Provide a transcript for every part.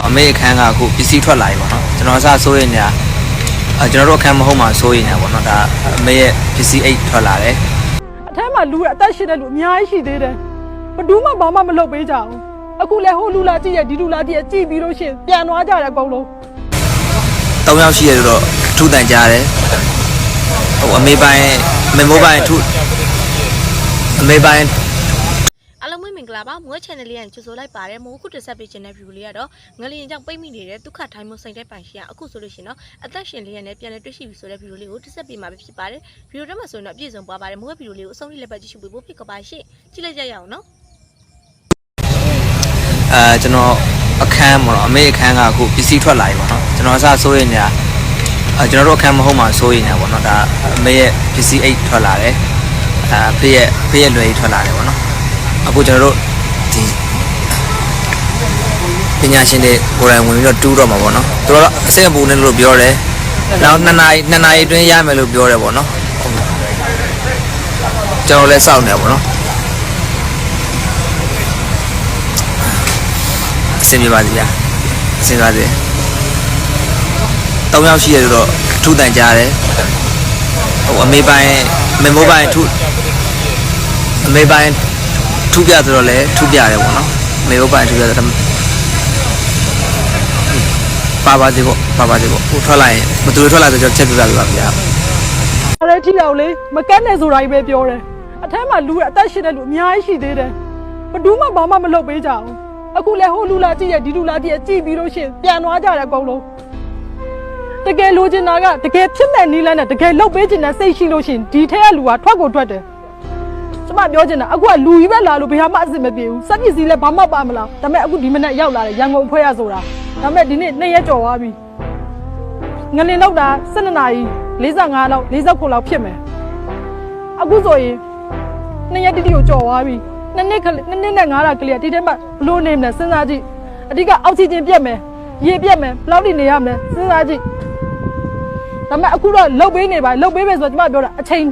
တော့အမေအခန်းကအခုပစ္စည်းထွက်လာပြီပေါ့နော်ကျွန်တော်အစားစိုးရိမ်နေတာအဲကျွန်တော်တို့အခန်းမဟုတ်မှစိုးရိမ်နေတာပေါ့နော်ဒါအမေရဲ့ပစ္စည်းအိတ်ထွက်လာတယ်အထက်မှာလူအသက်ရှင်တဲ့လူအများကြီးရှိသေးတယ်ဘယ်သူမှဘာမှမလုပ်ပေးကြဘူးအခုလဲဟိုလူလာကြည့်ရဒီလူလာကြည့်ရကြည့်ပြီးလို့ရှရင်ပြန်သွားကြတယ်အကုန်လုံး၃ယောက်ရှိရဆိုတော့ထူတန်ကြတယ်ဟိုအမေပိုင်းအမေမိုးပိုင်းထူအမေပိုင်းအားလုံးပဲမင်္ဂလာပါမွေး channel လေးရန်ကြိုဆိုလိုက်ပါတယ်မိုးခုတက်ဆက်ပေးခြင်းတဲ့ view လေးကတော့ငလျင်ကြောင့်ပိတ်မိနေတဲ့ဒုက္ခထိုင်းမစိန်တဲ့ပိုင်ရှိရအခုဆိုလို့ရှိရင်တော့အသက်ရှင်လေးရန်နဲ့ပြန်လည်တွေ့ရှိပြီဆိုတဲ့ view လေးကိုတက်ဆက်ပေးမှာပဲဖြစ်ပါတယ် view ထဲမှာဆိုရင်တော့ပြည့်စုံသွားပါတယ်မိုး view လေးကိုအဆုံးထိလည်းပဲကြည့်ရှုပေးဖို့ဖြစ်ကပါရှင့်ကြည့်လိုက်ကြရအောင်နော်အဲကျွန်တော်အခန်းပေါ့နော်အမေအခန်းကအခုပစ္စည်းထွက်လာပြီပေါ့နော်ကျွန်တော်အစားစိုးရိမ်နေတာအဲကျွန်တော်တို့အခန်းမဟုတ်မှစိုးရိမ်နေတာပေါ့နော်ဒါအမေရဲ့ပစ္စည်းအိတ်ထွက်လာတယ်အဲဖေးရဲ့ဖေးရဲ့လွယ်ကြီးထွက်လာတယ်ပေါ့နော် အခုကျွန်တော်တို့ဒီပညာရှင်တွေကိုယ်တိုင်ဝင်ပြီးတော့တူးတော့မှာပေါ့နော်သူတို့ကအစိမ့်အပူနဲ့လို့ပြောတယ်နောက်2နာရီ2နာရီအတွင်းရမယ်လို့ပြောတယ်ပေါ့နော်ကျွန်တော်လည်းစောင့်နေပါပေါ့နော်အဆင်ပြေပါစေဗျာအဆင်ပါစေ၃ယောက်ရှိရဆိုတော့ထူတန်ကြတယ်ဟိုအမေပိုင်းအမေမိုးပိုင်းထူအမေပိုင်း ထူပြဆိုတော့လည်းထူပြတယ်ပေါ့နော်အမေမိုးပိုင်းထူပြဆိုတော့ပါပါသေးပေါ့ပါပါသေးပေါ့ဟိုထွက်လာရင်မသူတွေထွက်လာဆိုကျွန်တော်ချက်ပြပြပြပါဗျာအဲ့ဒါကြည့်တော့လေမကက်နဲ့ဆိုတာကြီးပဲပြောတယ်အထက်မှာလူအသက်ရှင်တဲ့လူအများကြီးရှိသေးတယ်ဘယ်သူမှဘာမှမလုပ်ပေးကြဘူးအခုလဲဟိုလူလာကြည့်ရဒီလူလာကြည့်ရကြည့်ပြီးလို့ရှရင်ပြန်သွားကြတယ်အကုန်လုံးတကယ်လိုချင်တာကတကယ်ဖြစ်မဲ့နီးလန်းနဲ့တကယ်လုပ်ပေးချင်တဲ့စိတ်ရှိလို့ရှရင်ဒီထက်ကလူကထွက်ကိုထွက်တယ်ကျ မပြောချင်တာအခုကလူကြီးပဲလာလို့ဘယ်ဟာမှအဆင်မပြေဘူးစက်ပစ္စည်းလည်းဘာမှပါမလားဒါပေမဲ့အခုဒီမနေ့ရောက်လာတယ်ရန်ကုန်ဖွဲ့ရဆိုတာဒါပေမဲ့ဒီနေ့နှစ်ရက်ကျော်သွားပြီငလင်လောက်တာ12နာရီ45လောက်49လောက်ဖြစ်မယ်အခုဆိုရင်နှစ်ရက်တိတိကိုကြော်သွားပြီနှစ်နှစ်ကလေးနှစ်နှစ်နဲ့9လကလေးကဒီထဲမှာဘလို့နေမလဲစဉ်းစားကြည့်အဓိကအောက်ဆီဂျင်ပြတ်မယ်ရေပြတ်မယ်ဘယ်လောက်ထိနေရမလဲစဉ်းစားကြည့်ဒါပေမဲ့အခုတော့လှုပ်ပေးနေပါလှုပ်ပေးမယ်ဆိုတော့ကျမပြောတာအချိန်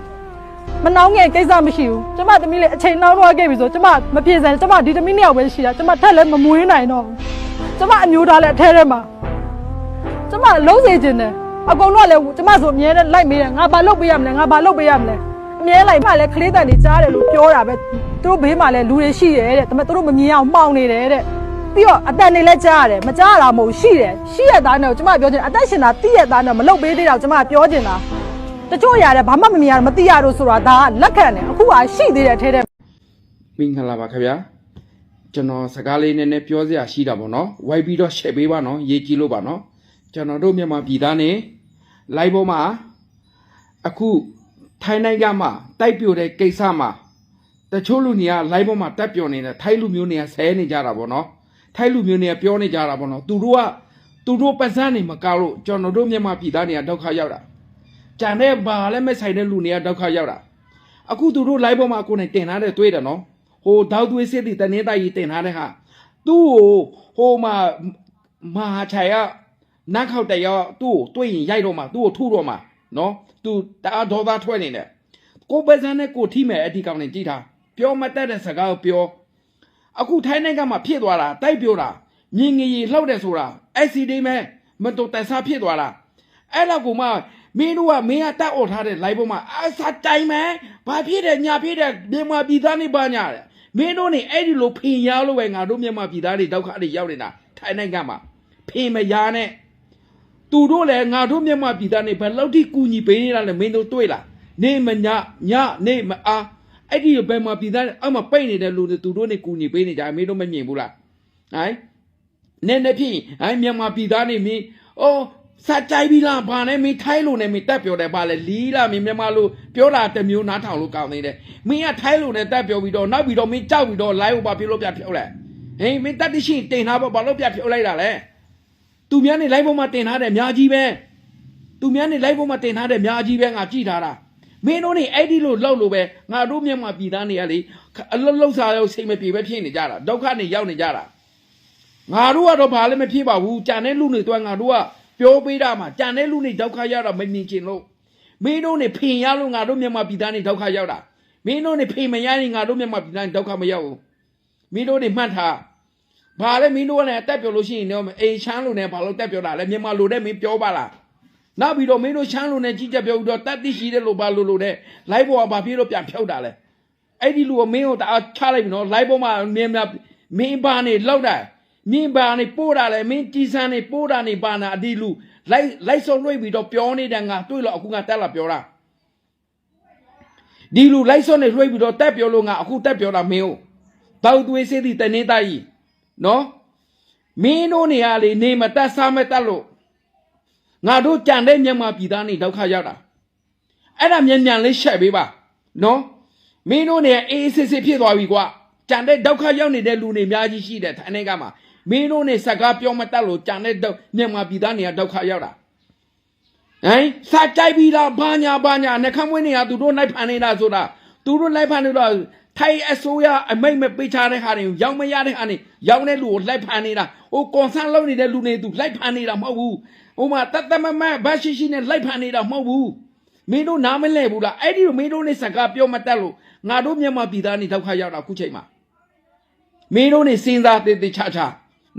မနှောင်းငယ်ကိစ္စမရှိဘူးကျမသမီးလေးအချိန်နှောင်းတော့ခဲ့ပြီဆိုကျမမပြေစံကျမဒီသမီးနှစ်ယောက်ပဲရှိတာကျမထက်လည်းမမွေးနိုင်တော့ဘူးကျမအမျိုးသားလည်းအထဲထဲမှာကျမလုံးစေခြင်းတယ်အကုန်လုံးကလည်းကျမဆိုအမြဲတမ်းလိုက်မေးတယ်ငါဘာလုပ်ပေးရမလဲငါဘာလုပ်ပေးရမလဲအမြဲလိုက်မှလည်းခလေးတန်တွေကြားတယ်လို့ပြောတာပဲသူတို့ဘေးမှာလည်းလူတွေရှိတယ်တဲ့ဒါပေမဲ့သူတို့မမြင်အောင်မှောင်နေတယ်တဲ့ပြီးတော့အတန်တွေလည်းကြားရတယ်မကြားရတာမဟုတ်ရှိတယ်ရှိရသားနဲ့ကျမပြောချင်အသက်ရှင်တာတိရသားနဲ့မလုပ်ပေးသေးတော့ကျမပြောချင်တာ တချို့ရတယ်ဘာမှမမြင်ရမသိရတော့ဆိုတာဒါကလက်ခံတယ်အခုကရှိသေးတယ်ထဲထဲမင်္ဂလာပါခင်ဗျာကျွန်တော်စကားလေးနည်းနည်းပြောစရာရှိတာပေါ့နော်ဝိုက်ပြီးတော့ရှယ်ပေးပါနော်ရေးကြည့်လို့ပါနော်ကျွန်တော်တို့မြန်မာပြည်သားနေ live ပေါ်မှာအခုထိုင်းနိုင်ငံမှာတိုက်ပြိုတဲ့ကိစ္စမှာတချို့လူတွေက live ပေါ်မှာတက်ပြိုနေတယ်ထိုင်းလူမျိုးတွေကဆဲနေကြတာပေါ့နော်ထိုင်းလူမျိုးတွေကပြောနေကြတာပေါ့နော်သူတို့ကသူတို့ပတ်စံနေမကောက်လို့ကျွန်တော်တို့မြန်မာပြည်သားတွေကဒုက္ခရောက်တာ ကြံတဲ့ဘာလည်းမဆိုင်တဲ့လူတွေကဒုက္ခရောက်တာအခုသူတို့ live ပေါ်မှာကိုယ်နဲ့တင်ထားတဲ့တွေ့တယ်နော်ဟိုတောက်သွေးစစ်တီတနေတိုက်ကြီးတင်ထားတဲ့ဟာသူ့ကိုဟိုမှာမဟာချายကနတ်ခောက်တရောသူ့ကိုတွေ့ရင်ရိုက်တော့မှာသူ့ကိုထုတော့မှာနော်သူတအားဒေါသထွက်နေတယ်ကိုပဲစန်းနဲ့ကိုထိမယ်အဒီကောင်နဲ့ကြည်ထားပြောမတတ်တဲ့စကားကိုပြောအခုထိုင်းနိုင်ငံမှာဖြစ်သွားတာတိုက်ပြိုတာမြင်ငရီလှောက်တယ်ဆိုတာအဲ့စီဒီမဲမတော်တဆဖြစ်သွားတာအဲ့လောက်ကိုမှ မင်းတို့ကမင်းကတက်អော်ထားတဲ့ live ပေါ်မှာအဆာတိုင်မဲဘာဖြစ်တယ်ညာဖြစ်တယ်မြန်မာပြည်သားနေပါညာတယ်မင်းတို့နေအဲ့ဒီလိုဖင်ရလို့ပဲငါတို့မြန်မာပြည်သားတွေဒုက္ခတွေရောက်နေတာထိုင်းနိုင်ငံမှာဖင်မရနဲ့သူတို့လည်းငါတို့မြန်မာပြည်သားနေဘယ်လောက်ထိကူညီပေးနေတာလဲမင်းတို့တွေ့လားနေမညညနေမအားအဲ့ဒီဘယ်မှာပြည်သားအမှပိတ်နေတဲ့လူတွေသူတို့နေကူညီပေးနေကြမင်းတို့မမြင်ဘူးလားဟိုင်းနည်းနည်းဖြင့်ဟိုင်းမြန်မာပြည်သားနေမင်းအော် စကြိုက်ပြီလားဘာနဲ့မင်းထိုင်းလို့နဲ့မင်းတက်ပြောတယ်ပါလေလီးလားမင်းမြန်မာလို့ပြောတာတစ်မျိုးနားထောင်လို့ကောင်းနေတယ်မင်းကထိုင်းလို့နဲ့တက်ပြောပြီးတော့နောက်ပြီးတော့မင်းကြောက်ပြီးတော့ live ကိုပါပြလို့ပြဖြုတ်လိုက်ဟိန်းမင်းတက်တရှိတင်ထားပါဘာလို့ပြဖြုတ်လိုက်တာလဲသူများနေ live ပေါ်မှာတင်ထားတယ်အများကြီးပဲသူများနေ live ပေါ်မှာတင်ထားတယ်အများကြီးပဲငါကြည့်ထားတာမင်းတို့နေအဲ့ဒီလိုလောက်လို့ပဲငါတို့မြန်မာပြည်သားတွေကလေအလုတ်လောက်စားရောက်စိတ်မပြေပဲဖြစ်နေကြတာဒုက္ခနေရောက်နေကြတာငါတို့ကတော့ဘာလည်းမဖြစ်ပါဘူးကြံတဲ့လူတွေတော့ငါတို့က ပြောပေးတာမှာကြံတဲ့လူတွေဒုက္ခရောက်တာမမြင်ချင်လို့မင်းတို့နေဖင်ရလို့ငါတို့မြန်မာပြည်သားတွေဒုက္ခရောက်တာမင်းတို့နေဖင်မရရင်ငါတို့မြန်မာပြည်သားတွေဒုက္ခမရောက်ဘူးမင်းတို့နေမှတ်ထားဘာလဲမင်းတို့ကလည်းတက်ပြောလို့ရှိရင်တော့အေးချမ်းလို့နဲ့ဘာလို့တက်ပြောတာလဲမြန်မာလိုတဲ့မင်းပြောပါလားနောက်ပြီးတော့မင်းတို့ချမ်းလို့နဲ့ကြီးကြပ်ပြောပြီးတော့တက်တိရှိတဲ့လို့ဘာလို့လို့တဲ့ live ပေါ်ကဘာဖြစ်လို့ပြန်ဖြုတ်တာလဲအဲ့ဒီလူကမင်းကိုတအားချလိုက်ပြီနော် live ပေါ်မှာမင်းများမင်းဘာနေလောက်တာ မင်းဘာနေပို့တာလဲမင်းကြီးစန်းနေပို့တာနေဘာနာအဒီလူလိုက်လိုက်ဆုံးလွှဲပြီးတော့ပြောနေတဲ့ငါတွေ့လို့အခုငါတက်လာပြောတာဒီလူလိုက်ဆုံးနေလွှဲပြီးတော့တက်ပြောလို့ငါအခုတက်ပြောတာမင်းကိုတောက်သွေးစေးသည့်တနေသားကြီးနော်မင်းတို့နေရာလေနေမတက်စားမတက်လို့ငါတို့ကြံတဲ့မြန်မာပြည်သားနေဒုက္ခရောက်တာအဲ့ဒါမြန်မြန်လေးရှက်ပေးပါနော်မင်းတို့နေအေးအေးဆေးဆေးဖြစ်သွားပြီကွာကြံတဲ့ဒုက္ခရောက်နေတဲ့လူတွေအများကြီးရှိတယ်ထိုင်းနိုင်ငံမှာ မင်းတို့နေစကားပြောမတတ်လို့ကြံတဲ့ဒုက္ခမြန်မာပြည်သားတွေကဒုက္ခရောက်တာဟမ်စာကြိုက်ပြီးလားဘာညာဘာညာနှခမ်းမွေးနေရသူတို့လိုက်ဖန်နေတာဆိုတာသူတို့လိုက်ဖန်နေတော့ထိုင်အစိုးရအမိတ်မပေးချတဲ့ဟာတွေရောက်မရတဲ့ဟာတွေရောက်တဲ့လူကိုလိုက်ဖန်နေတာဟိုကွန်ဆန်လုပ်နေတဲ့လူတွေသူလိုက်ဖန်နေတာမဟုတ်ဘူးဟိုမှာတတ်တမမတ်ဘာရှိရှိနဲ့လိုက်ဖန်နေတာမဟုတ်ဘူးမင်းတို့နားမလဲဘူးလားအဲ့ဒီလိုမင်းတို့နဲ့စကားပြောမတတ်လို့ငါတို့မြန်မာပြည်သားနေဒုက္ခရောက်တာခုချိန်မှာမင်းတို့နေစဉ်းစားသေးသေးချာချာ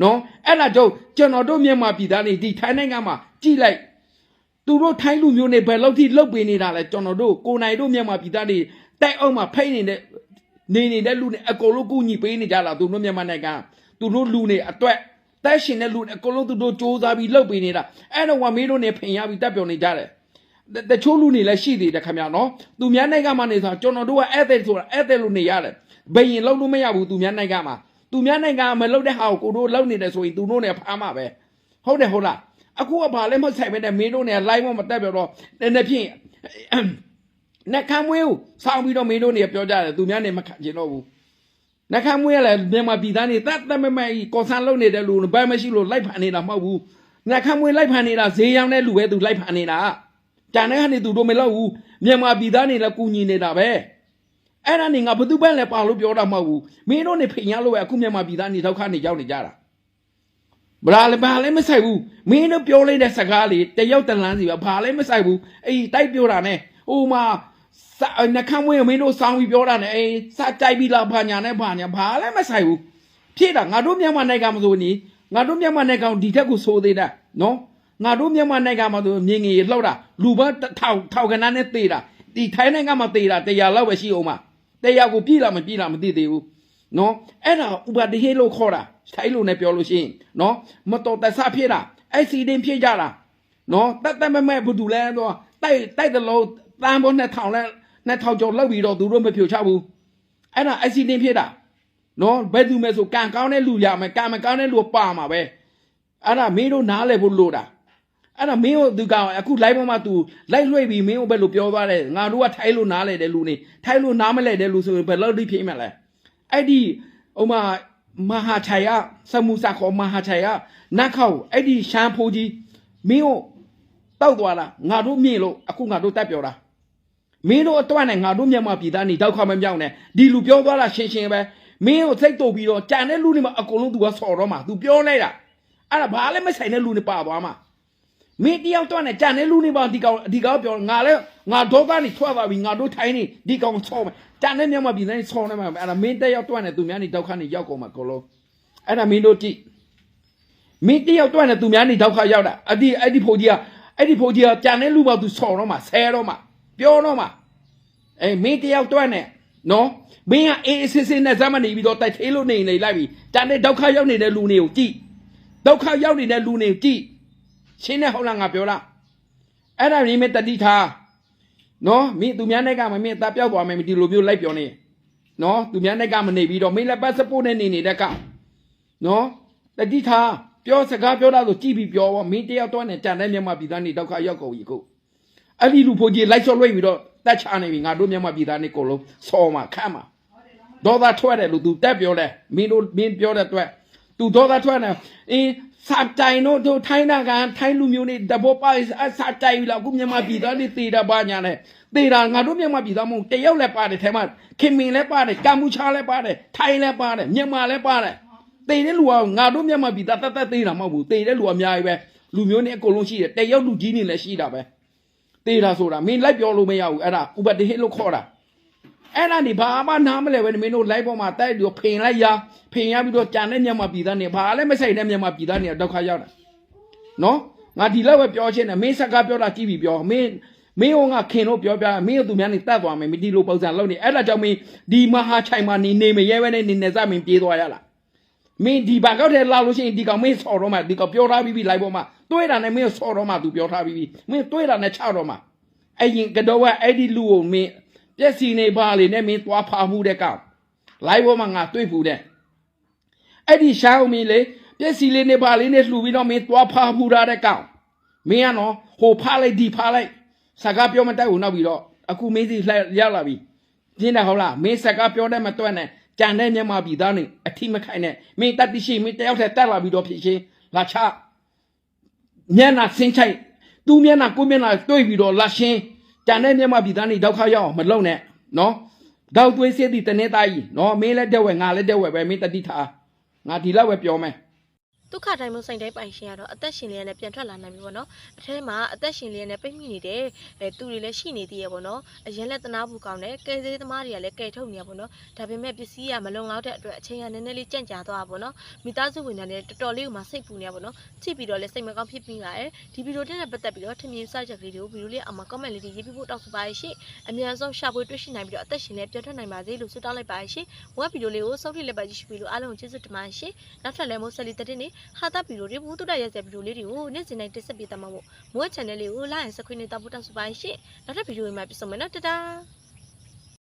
နော်အဲ့ဒါကြောင့်ကျွန်တော်တို့မြန်မာပြည်သားနေဒီထိုင်းနိုင်ငံမှာကြည်လိုက်သူတို့ထိုင်းလူမျိုးနေဘယ်လောက်ထိလုတ်ပေးနေတာလဲကျွန်တော်တို့ကိုယ်နိုင်တို့မြန်မာပြည်သားတွေတိုက်အောင်မှာဖိတ်နေတဲ့နေနေတဲ့လူတွေအကုန်လုံးကူညီပေးနေကြလားသူတို့မြန်မာနိုင်ငံသူတို့လူတွေအတွက်တက်ရှင်တဲ့လူတွေအကုန်လုံးသူတို့စ조사ပြီးလုတ်ပေးနေတာအဲ့တော့ဝမင်းတို့နေဖင်ရပြီးတက်ပြောနေကြတယ်တတချို့လူနေလည်းရှိသေးတယ်ခင်ဗျာနော်သူများနိုင်ငံမှာနေဆိုကျွန်တော်တို့ကဧည့်သည်ဆိုတာဧည့်သည်လူနေရတယ်ဘယင်လောက်လို့မရဘူးသူများနိုင်ငံမှာ သူများနိုင်ငံကမလောက်တဲ့ဟာကိုကိုတို့လောက်နေတယ်ဆိုရင်သူတို့နဲ့ဖားမှာပဲဟုတ်တယ်ဟုတ်လားအခုကဘာလဲမဆိုင်ပဲနဲ့မင်းတို့နဲ့ live မတက်ပြောတော့နည်းနည်းဖြင့်နှကမ်းမွေးကိုစောင်းပြီးတော့မင်းတို့နေပြောကြတယ်သူများနေမခံချင်တော့ဘူးနှကမ်းမွေးကလည်းမြန်မာပြည်သားနေတတ်တတ်မမဲ့ကွန်ဆန်လုပ်နေတဲ့လူဘယ်မရှိလို့လိုက်ဖန်နေတာမဟုတ်ဘူးနှကမ်းမွေးလိုက်ဖန်နေတာဈေးရောင်းတဲ့လူပဲသူလိုက်ဖန်နေတာကြံတဲ့ဟာနေသူတို့မလောက်ဘူးမြန်မာပြည်သားနေလည်းကူညီနေတာပဲ အဲ့ဒါနေငါဘသူပဲလဲပါလို့ပြောတာမဟုတ်ဘူးမင်းတို့နေဖိညာလို့ပဲအခုမြန်မာပြည်သားနေဒုက္ခနေရောက်နေကြတာဗလာလည်းဘာလည်းမဆိုင်ဘူးမင်းတို့ပြောလိုက်တဲ့စကားလေးတယောက်တလန်းစီပဲဘာလည်းမဆိုင်ဘူးအေးတိုက်ပြောတာနဲ့ဟိုမှာစာနှခမ်းမွေးမင်းတို့စောင်းပြီးပြောတာနဲ့အေးစကြိုက်ပြီးလားဘာညာနဲ့ဘာညာဘာလည်းမဆိုင်ဘူးဖြစ်တာငါတို့မြန်မာနိုင်ငံမှာဆိုနေငါတို့မြန်မာနိုင်ငံဒီထက်ကိုဆိုသေးတာနော်ငါတို့မြန်မာနိုင်ငံမှာဆိုမြင်ငယ်လှောက်တာလူပန်းတစ်ထောင်ထောင်ကနန်းနဲ့တေးတာဒီထိုင်းနိုင်ငံမှာတေးတာတရားလောက်ပဲရှိအောင်မှာ တရားကိုပြည်လာမပြည်လာမသိသေးဘူးနော်အဲ့ဒါဥပဒေဟေလို့ခေါ်တာထိုင်းလိုနဲ့ပြောလို့ရှိရင်နော်မတော်တဆဖြစ်တာအက်ဆီဒင့်ဖြစ်ကြတာနော်တတ်တတ်မဲ့မဲ့ဘူးတူလဲတော့တိုက်တိုက်တလို့တန်ပေါ်နဲ့ထောင်လဲနဲ့ထောင်ကျော်လောက်ပြီးတော့သူတို့မဖြိုချဘူးအဲ့ဒါအက်ဆီဒင့်ဖြစ်တာနော်ဘယ်သူမဲ့ဆိုကံကောင်းတဲ့လူရမယ်ကံမကောင်းတဲ့လူပါမှာပဲအဲ့ဒါမင်းတို့နားလဲဖို့လို့တာ အဲ့တော့မင်းတို့သူကအခု live ပေါ်မှာ तू လိုက်လွှဲပြီးမင်းတို့ဘယ်လိုပြောသွားလဲငါတို့ကထိုင်းလို့နားလဲတဲ့လူနေထိုင်းလို့နားမလဲတဲ့လူဆိုရင်ဘယ်လောက်ထိဖြစ်မှာလဲအဲ့ဒီဟိုမှာမဟာချာယစမှုစာခေါ်မဟာချာယနတ်ခေါအဲ့ဒီရှမ်းဖိုးကြီးမင်းတို့တောက်သွားလားငါတို့မြင်လို့အခုငါတို့တက်ပြောတာမင်းတို့အတွက်နဲ့ငါတို့မြန်မာပြည်သားနေတောက်ခမမြောက်နဲ့ဒီလူပြောသွားတာရှင်းရှင်းပဲမင်းတို့စိတ်တုပ်ပြီးတော့ကြံတဲ့လူတွေမှာအကုန်လုံး तू ကဆော်တော့မှာ तू ပြောလိုက်တာအဲ့ဒါဘာလည်းမဆိုင်တဲ့လူတွေပါသွားမှာ မင်းတယောက်တော့နဲ့ကြံတဲ့လူနေပါဒီကောင်ဒီကောင်ပြောငါလဲငါဒေါကနေထွက်သွားပြီငါတို့ထိုင်းနေဒီကောင်ချောမယ်ကြံတဲ့မြန်မာပြည်တိုင်းချောနေမှာအဲ့ဒါမင်းတယောက်တော့နဲ့သူများနေတောက်ခနေရောက်ကုန်မှာကိုလုံးအဲ့ဒါမင်းတို့ကြည့်မင်းတယောက်တော့နဲ့သူများနေတောက်ခရောက်တာအဲ့ဒီအဲ့ဒီဖိုးကြီးကအဲ့ဒီဖိုးကြီးကကြံတဲ့လူပါသူချောတော့မှာဆဲတော့မှာပြောတော့မှာအေးမင်းတယောက်တော့နဲ့နော်မင်းကအေးအေးဆေးဆေးနဲ့ဇမနေပြီးတော့တိုက်သေးလို့နေနေလိုက်ပြီကြံတဲ့ဒုက္ခရောက်နေတဲ့လူတွေကိုကြည့်ဒုက္ခရောက်နေတဲ့လူတွေကိုကြည့် ရှင်းနေဟုတ်လားငါပြောလားအဲ့ဒါမင်းမတတိထားနော်မင်းသူများနဲ့ကမမင်းအသားပြောက်သွားမယ်ဒီလိုမျိုးလိုက်ပြောနေနော်သူများနဲ့ကမနေပြီးတော့မင်းလည်းပတ်စပို့နဲ့နေနေတဲ့ကနော်တတိထားပြောစကားပြောတာဆိုကြည့်ပြီးပြောပါမင်းတယောက်တော့နဲ့ကြံတဲ့မြန်မာပြည်သားနေဒုက္ခရောက်ကုန်ပြီကိုအဲ့ဒီလူဖိုးကြီးလိုက်ဆော့လွှဲပြီးတော့တက်ချနေပြီငါတို့မြန်မာပြည်သားနေကိုလုံးဆော်မှာခမ်းမှာဒေါသထွက်တယ်လို့သူတက်ပြောတယ်မင်းတို့မင်းပြောတဲ့အတွက် သူဒေါသထွက်တယ်အင်းစာတိုင်တို့တို့ထိုင်းနာကန်ထိုင်းလူမျိုးတွေတဘောပါအစာတိုင်လာခုမြန်မာပြည်သားတွေတေတာပါညာနဲ့တေတာငါတို့မြန်မာပြည်သားမဟုတ်တယောက်လည်းပါတယ်ထဲမှာခင်မင်လည်းပါတယ်ကမ္ဘူချာလည်းပါတယ်ထိုင်းလည်းပါတယ်မြန်မာလည်းပါတယ်တေတဲ့လူကငါတို့မြန်မာပြည်သားတတ်တတ်တေတာမဟုတ်ဘူးတေတဲ့လူကအများကြီးပဲလူမျိုးနဲ့အကုန်လုံးရှိတယ်တယောက်လူကြီးနေလည်းရှိတာပဲတေတာဆိုတာမင်းလိုက်ပြောလို့မရဘူးအဲ့ဒါဥပဒေဟိလို့ခေါ်တာ အဲ့ဒါနေဘာမှနားမလဲပဲမင်းတို့ live ပေါ်မှာတိုက်ပြီးဖိန်လိုက်ရဖိန်ရပြီးတော့ကြံတဲ့မြန်မာပြည်သားနေဘာလည်းမဆိုင်တဲ့မြန်မာပြည်သားနေဒုက္ခရောက်တာနော်ငါဒီလောက်ပဲပြောချင်းတယ်မင်းစကားပြောတာကြည့်ပြီးပြောမင်းမင်းဟိုငါခင်တို့ပြောပြမင်းတို့သူများနေတတ်သွားမယ်မဒီလိုပုံစံလုပ်နေအဲ့ဒါကြောင့်မင်းဒီမဟာချိုင်မှာနေနေမရဲပဲနဲ့နေနေစမင်းပြေးသွားရလားမင်းဒီဘန်ကောက်ထဲလာလို့ရှိရင်ဒီကောင်မင်းဆော်တော့မှဒီကောင်ပြောထားပြီးပြီ live ပေါ်မှာတွေးတာနဲ့မင်းဆော်တော့မှသူပြောထားပြီးပြီမင်းတွေးတာနဲ့ချတော့မှအဲ့ရင်ကတော့ကအဲ့ဒီလူကိုမင်း ပြက်စီနေပါလေနဲ့မင်းသွားဖာမှုတဲ့ကောင်လိုင်းပေါ်မှာငါတွေ့ဘူးတဲ့အဲ့ဒီရှာအောင်မင်းလေပြက်စီလေးနေပါလေးနဲ့လှူပြီးတော့မင်းသွားဖာမှုရတဲ့ကောင်မင်းကနော်ဟိုဖားလိုက်ဒီဖားလိုက်စကားပြောမတတ်ဘူးနောက်ပြီးတော့အခုမင်းစီလှရောက်လာပြီပြင်းတယ်ဟုတ်လားမင်းစကားပြောတဲ့မတွက်နဲ့ကြံတဲ့မြန်မာပြည်သားနေအထိမခိုင်နဲ့မင်းတတ်တိရှိမင်းတယောက်တည်းတက်လာပြီးတော့ဖြစ်ချင်းလာချမျက်နှာဆင်းချိုက်သူ့မျက်နှာကိုယ့်မျက်နှာတွေ့ပြီးတော့လာရှင်း ကြံတဲ့မြတ်မပြည်သားနေဒုက္ခရောက်အောင်မလုံနဲ့နော်တောက်သွေးစေးသည့်တနေ့သားကြီးနော်မင်းလည်းတက်ဝဲငါလည်းတက်ဝဲပဲမင်းတတိထားငါဒီလောက်ပဲပြောမယ် ဒုက္ခတိုင်းမစိန်တဲ့ပိုင်ရှင်ကတော့အသက်ရှင်လျက်နဲ့ပြန်ထွက်လာနိုင်ပြီပေါ့နော်အထဲမှာအသက်ရှင်လျက်နဲ့ပိတ်မိနေတဲ့အဲသူတွေလည်းရှိနေသေးရပေါ့နော်အရင်လက်သနာဘူးကောင်းတယ်ကဲသေးသမားတွေကလည်းကဲထုတ်နေရပေါ့နော်ဒါပေမဲ့ပစ္စည်းကမလုံလောက်တဲ့အတွက်အချိန်ကနည်းနည်းလေးကြန့်ကြာသွားတာပေါ့နော်မိသားစုဝင်တွေလည်းတော်တော်လေးကိုမှစိတ်ပူနေရပေါ့နော်ကြည့်ပြီးတော့လည်းစိတ်မကောင်းဖြစ်ပြီးပါတယ်ဒီဗီဒီယိုတဲ့နဲ့ပတ်သက်ပြီးတော့ထင်မြင်စချက်လေးတွေကိုဗီဒီယိုလေးအောက်မှာ comment လေးတွေရေးပြဖို့တောက်ဆိုပါရရှင်အများဆုံးရှာဖွေတွေ့ရှိနိုင်ပြီးတော့အသက်ရှင်လျက်ပြန်ထွက်နိုင်ပါစေလို့ဆုတောင်းလိုက်ပါရရှင်ဝက်ဗီဒီယိုလေးကိုစောင့်ထိလက်ပါကြည့်ရှုပြီးလို့အားလုံးကိုကျေးဇူးတင်ပါတယ်ရှင်နောက်ထပ်လည်းမိုးဆက်လီတက်တဲ့နေ့ဟာတာဗီဒီယိုတွေဘူးတူတရက်စက်ဗီဒီယိုလေးတွေကိုနေ့စဉ်တိုင်းတက်ဆက်ပေးတတ်မှာမို့မိုး channel လေးကို like and subscribe နဲ့တောက်ဖို့တောက်ဆိုပါရရှင်နောက်ထပ်ဗီဒီယိုတွေမှာပြန်ဆုံမယ်နော်တတား